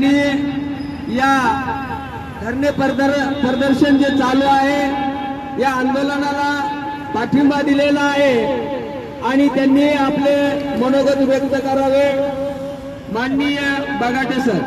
त्यांनी या धरणे प्रदर प्रदर्शन जे चालू आहे या आंदोलनाला पाठिंबा दिलेला आहे. आणि त्यांनी आपले मनोगत व्यक्त करावे. माननीय बगाटे सर.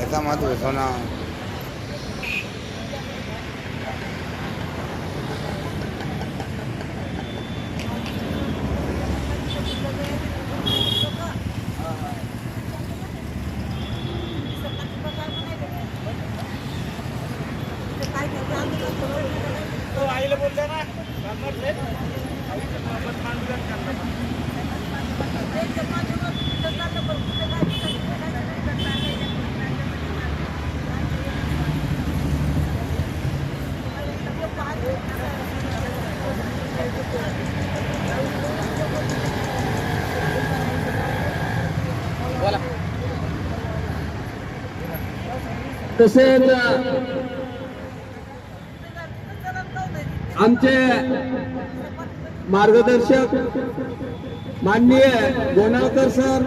ऐसा मत वैसा तसेच आमचे मार्गदर्शक माननीय गोनाळकर सर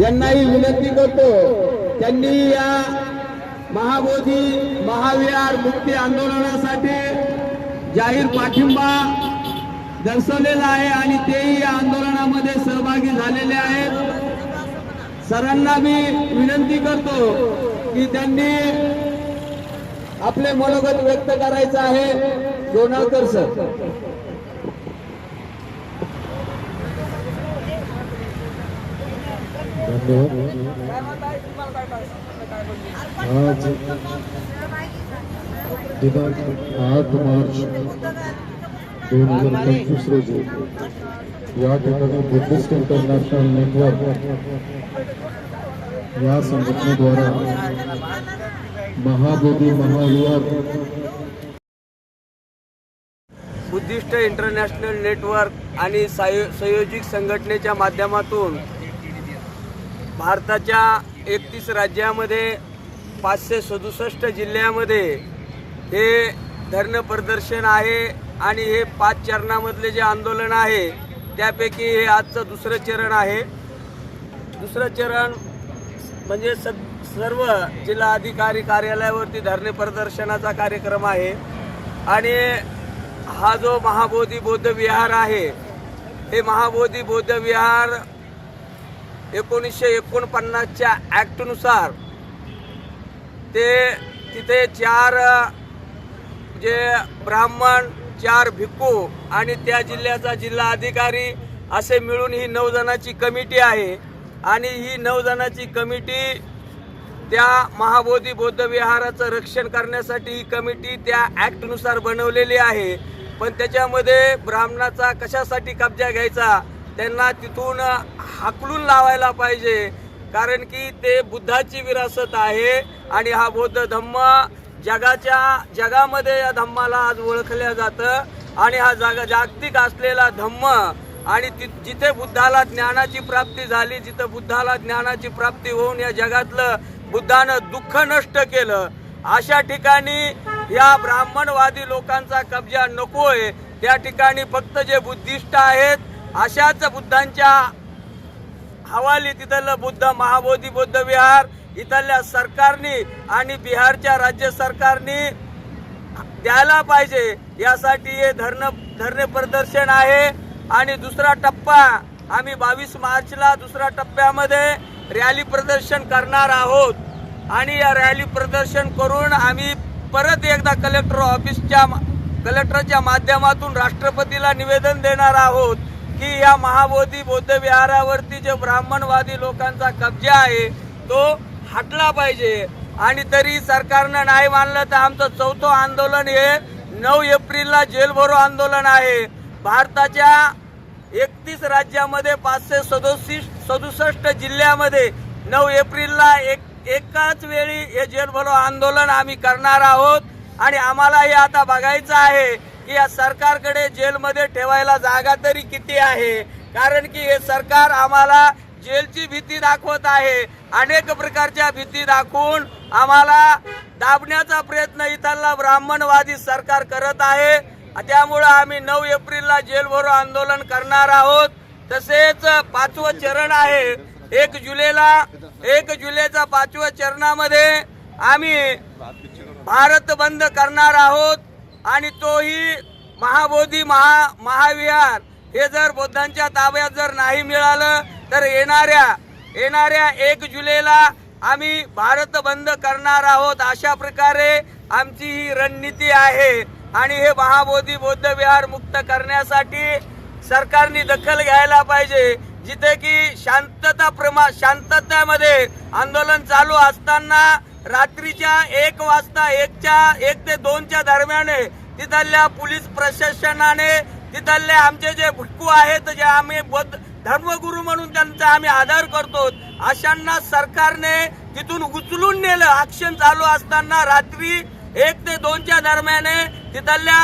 यांनाही विनंती करतो त्यांनी या महाबोधी महाविहार मुक्ती आंदोलनासाठी जाहीर पाठिंबा दर्शवलेला आहे आणि तेही या आंदोलनामध्ये सहभागी झालेले आहेत. सरांना मी विनंती करतो की त्यांनी आपले मनोगत व्यक्त करायचं आहे. गोनाळकर सर. आज दिनांक आठ मार्च दोन हजार पंचवीस रोजी. या ठिकाणी बुद्धिस्ट इंटरनॅशनल नेटवर्क या संघटनेद्वारा Mahabodhi Mahavihara Buddhist international network आणि सायो संयोजित संघटनेच्या माध्यमातून भारताच्या एकतीस राज्यामध्ये पाचशे सदुसष्ट जिल्ह्यामध्ये हे धरणं प्रदर्शन आहे आणि हे पाच चरणामधले जे आंदोलन आहे त्यापैकी हे आजचं दुसरं चरण आहे. दुसरं चरण म्हणजे स सर्व जिल्हा अधिकारी कार्यालयावरती धरणे प्रदर्शनाचा कार्यक्रम आहे. आणि हा जो महाबोधी बौद्ध विहार आहे हे महाबोधी बौद्ध विहार एकोणीसशे एकोणपन्नासच्या ॲक्टनुसार ते तिथे चार जे ब्राह्मण चार भिक्खू आणि त्या जिल्ह्याचा जिल्हा अधिकारी असे मिळून ही नऊ जणांची कमिटी आहे. आणि ही नऊ जणांची कमिटी त्या महाबोधी बौद्ध विहाराचं रक्षण करण्यासाठी ही कमिटी त्या ॲक्टनुसार बनवलेली आहे. पण त्याच्यामध्ये ब्राह्मणाचा कशासाठी कब्जा घ्यायचा त्यांना तिथून हाकलून लावायला पाहिजे. कारण की ते बुद्धाची विरासत आहे आणि हा बौद्ध धम्म जगाच्या जगामध्ये या धम्माला आज ओळखल्या जातं. आणि हा जागा जागतिक असलेला धम्म आणि ति जिथे बुद्धाला ज्ञानाची प्राप्ती झाली जिथं बुद्धाला ज्ञानाची प्राप्ती होऊन या जगातलं बुद्धानं दुःख नष्ट केलं अशा ठिकाणी या ब्राह्मणवादी लोकांचा कब्जा नकोय. त्या ठिकाणी फक्त जे बुद्धिस्ट आहेत अशाच बुद्धांच्या हवाली तिथलं बुद्ध महाबोधी बुद्ध विहार इथल्या सरकारने आणि बिहारच्या राज्य सरकारने द्यायला पाहिजे. यासाठी हे धरणं धरणे प्रदर्शन आहे. आणि दुसरा टप्पा आम्ही बावीस मार्चला दुसऱ्या टप्प्यामध्ये रॅली प्रदर्शन करणार आहोत. आणि या रॅली प्रदर्शन करून आम्ही परत एकदा कलेक्टर ऑफिसच्या कलेक्टरच्या माध्यमातून राष्ट्रपतीला निवेदन देणार आहोत की या महाबोधी बौद्ध विहारावरती जे ब्राह्मणवादी लोकांचा कब्जा आहे तो हटला पाहिजे. आणि तरी सरकारनं नाही मानलं तर आमचं चौथं आंदोलन हे नऊ एप्रिलला जेल भरो आंदोलन आहे. भारताच्या एकतीस राज्यामध्ये पाचशे सदोतीस सदुसष्ट जिल्ह्यामध्ये नऊ एप्रिलला एक एकाच वेळी हे जेलभरो आंदोलन आम्ही करणार आहोत. आणि आम्हाला हे आता बघायचं आहे की या सरकारकडे जेलमध्ये ठेवायला जागा तरी किती आहे? कारण की हे सरकार आम्हाला जेलची भीती दाखवत आहे. अनेक प्रकारच्या भीती दाखवून आम्हाला दाबण्याचा प्रयत्न इथला ब्राह्मणवादी सरकार करत आहे. त्यामुळं आम्ही नऊ एप्रिलला जेलभरो आंदोलन करणार आहोत. तसेच पाचवं चरण आहे. एक जुलैला एक जुलैचा पाचव्या चरणामध्ये आम्ही भारत बंद करणार आहोत. आणि तोही महाबोधी महा महाविहार हे जर बुद्धांच्या ताब्यात जर नाही मिळालं तर येणाऱ्या येणाऱ्या एक जुलैला आम्ही भारत बंद करणार आहोत अशा प्रकारे आमची ही रणनीती आहे. आणि हे महाबोधी बौद्ध विहार मुक्त करण्यासाठी सरकारने दखल घ्यायला पाहिजे. जिथे की शांतता प्रमा शांततेमध्ये आंदोलन चालू असताना रात्रीच्या एक वाजता एकच्या एक ते दोनच्या दरम्यान तिथल्या पोलीस प्रशासनाने तिथले आमचे जे भुटकू आहेत जे आम्ही बौद्ध धर्मगुरू म्हणून त्यांचा आम्ही आदर करतो. अशांना सरकारने तिथून उचलून नेलं. आक्षण चालू असताना रात्री एक ते दोनच्या दरम्याने तिथल्या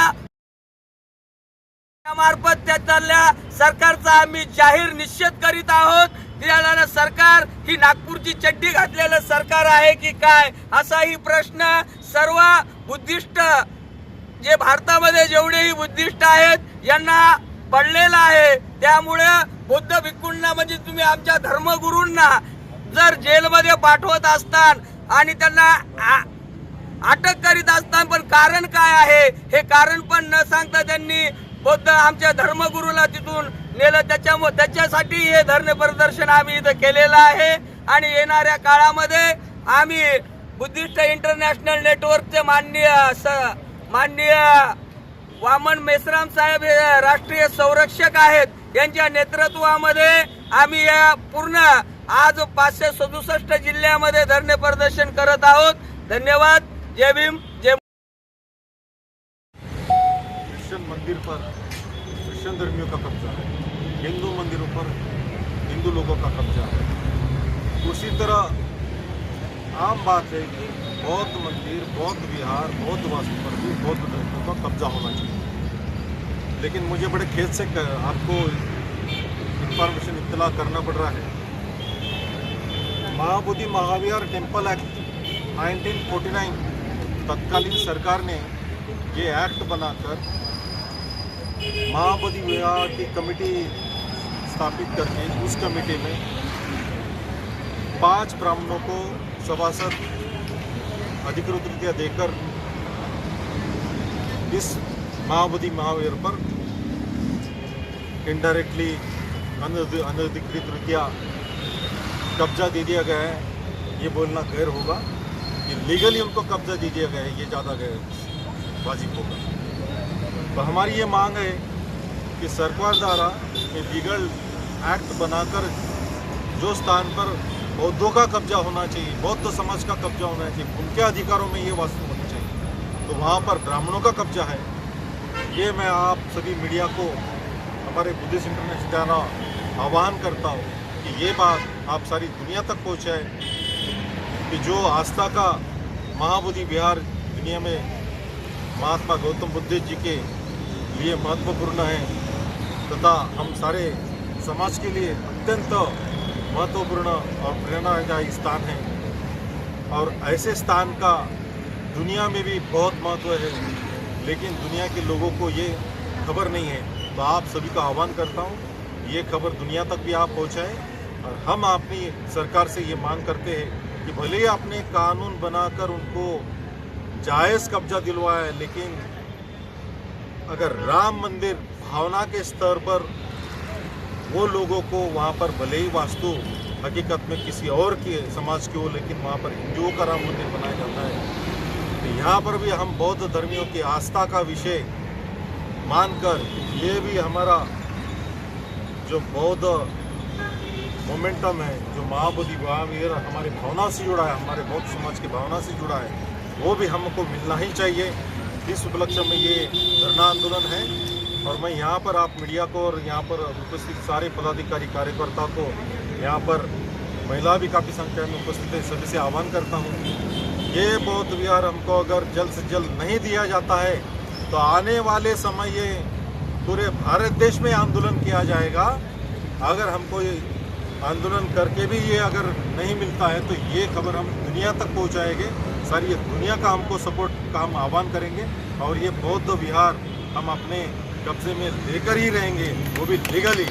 मार्फत त्यातल्या सरकारचा आम्ही जाहीर निषेध करीत आहोत. त्याला सरकार ही नागपूरची चड्डी घातलेलं सरकार आहे की काय? असाही प्रश्न सर्व बुद्धिस्ट जे भारतामध्ये जेवढेही बुद्धिस्ट आहेत यांना पडलेला आहे. त्यामुळे बुद्ध भिक्खूंना म्हणजे तुम्ही आमच्या धर्मगुरूंना जर जेलमध्ये पाठवत असतान आणि त्यांना अटक करीत असताना पण कारण काय आहे? हे कारण पण न सांगता त्यांनी बौद्ध आमच्या धर्मगुरूला तिथून नेलं. त्याच्यामुळे त्याच्यासाठी हे धरणे प्रदर्शन आम्ही इथं केलेलं आहे. आणि येणाऱ्या काळामध्ये आम्ही बुद्धिस्ट इंटरनॅशनल नेटवर्कचे माननीय स- माननीय वामन मेसराम साहेब हे राष्ट्रीय संरक्षक आहेत. यांच्या नेतृत्वामध्ये आम्ही या पूर्ण आज पाचशे सदुसष्ट जिल्ह्यामध्ये धरणे प्रदर्शन करत आहोत. धन्यवाद. जय भीम. जय क्रिश्चन मंदिर पर क्रिश्चन धर्मियों का कब्जा है। हिंदू मंदिरों पर हिंदू लोगों का कब्जा है। उसी तरह आम बात है कि बौद्ध मंदिर बौद्ध विहार बौद्ध वास्तु पर भी बौद्ध धर्मियों का कब्जा होना चाहिए। लेकिन मुझे बड़े खेत से क- आपको इंफॉर्मेशन इतला करना पड़ रहा है। महाबोधि महाविहार टेंपल एक्ट 1949 तत्कालीन सरकार ने ये एक्ट बनाकर महाबोधि विहार की कमेटी स्थापित करके उस कमेटी में पाँच ब्राह्मणों को सभासद अधिकृत रीत्या देकर इस महाबोधि महावीर पर इनडायरेक्टली अनधिकृत रीत्या कब्जा दे दिया गया है। ये बोलना गैर होगा। कि लीगली उनको कब्जा दे दिया गया है। ये ज़्यादा गैर वाजिब होगा। तो हमारी ये मांग है कि सरकार द्वारा ये लीगल एक्ट बनाकर जो स्थान पर बौद्धों का कब्जा होना चाहिए, बौद्ध समाज का कब्जा होना चाहिए, उनके अधिकारों में ये वास्तु होनी चाहिए। तो वहाँ पर ब्राह्मणों का कब्जा है। ये मैं आप सभी मीडिया को, हमारे बुद्धिस्ट इंटरनेशनल द्वारा आह्वान करता हूँ कि ये बात आप सारी दुनिया तक पहुँचाए कि जो आस्था का महाबुद्धि बिहार दुनिया में महात्मा गौतम बुद्ध जी के लिए महत्वपूर्ण है तथा हम सारे समाज के लिए अत्यंत महत्वपूर्ण और प्रेरणादायी स्थान है। और ऐसे स्थान का दुनिया में भी बहुत महत्व है, लेकिन दुनिया के लोगों को ये खबर नहीं है। तो आप सभी का आह्वान करता हूँ, ये खबर दुनिया तक भी आप पहुँचाएँ और हम अपनी सरकार से ये मांग करते हैं कि भले ही आपने कानून बनाकर उनको जायज़ कब्जा दिलवाया है, लेकिन अगर राम मंदिर भावना के स्तर पर वो लोगों को वहाँ पर भले ही वास्तु हकीकत में किसी और के समाज की हो, लेकिन वहाँ पर हिंदुओं का राम मंदिर बनाया जाता है। तो यहाँ पर भी हम बौद्ध धर्मियों की आस्था का विषय मानकर, ये भी हमारा जो बौद्ध मोमेंटम है, जो महाबोधि महावीर हमारे भावना से जुड़ा है, हमारे बौद्ध समाज की भावना से जुड़ा है, वो भी हमको मिलना ही चाहिए। इस उपलक्ष्य में ये धरना आंदोलन है। और मैं यहाँ पर आप मीडिया को और यहाँ पर उपस्थित सारे पदाधिकारी कार्यकर्ता को यहाँ पर महिला भी काफ़ी संख्या में उपस्थित है, सभी से आह्वान करता हूँ। ये बौद्ध विहार हमको अगर जल्द से जल्द नहीं दिया जाता है तो आने वाले समय ये पूरे भारत देश में आंदोलन किया जाएगा। अगर हमको ये आंदोलन करके भी ये अगर नहीं मिलता है तो ये खबर हम दुनिया तक पहुँचाएँगे। सारी ये दुनिया का हमको सपोर्ट का हम आह्वान करेंगे। और ये बौद्ध विहार हम अपने कब्जे में लेकर ही रहेंगे वो भी लीगली